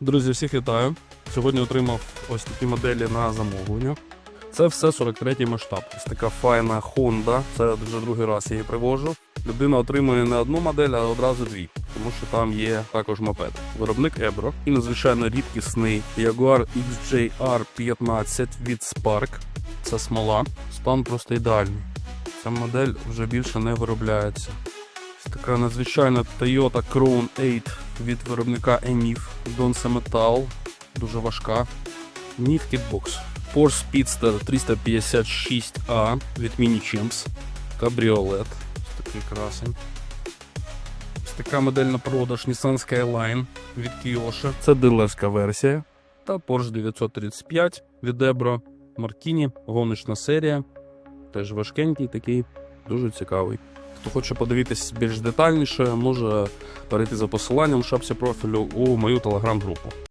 Друзі, всіх вітаю. Сьогодні отримав ось такі моделі на замовлення. Це все 43-й масштаб. Ось така файна Honda. Це вже другий раз я її привожу. Людина отримує не одну модель, а одразу дві, тому що там є також мопед. Виробник Ebro і надзвичайно рідкісний Jaguar XJR 15 від Spark. Це смола. Стан просто ідеальний. Ця модель вже більше не виробляється. Така надзвичайна Toyota Crown 8 від виробника ENIF. Donce Metal. Дуже важка. NIF Kickbox. Porsche Speedster 356A від Mini Champs. Кабріолет. Ось такий красень. Ось така модель на продаж Nissan Skyline від Kiyosha. Це дилерська версія. Та Porsche 935 від Ebro. Martini. Гоночна серія. Теж важкенький такий, дуже цікавий. Хто хоче подивитись більш детальніше, може перейти за посиланням в шапці профілю у мою телеграм-групу.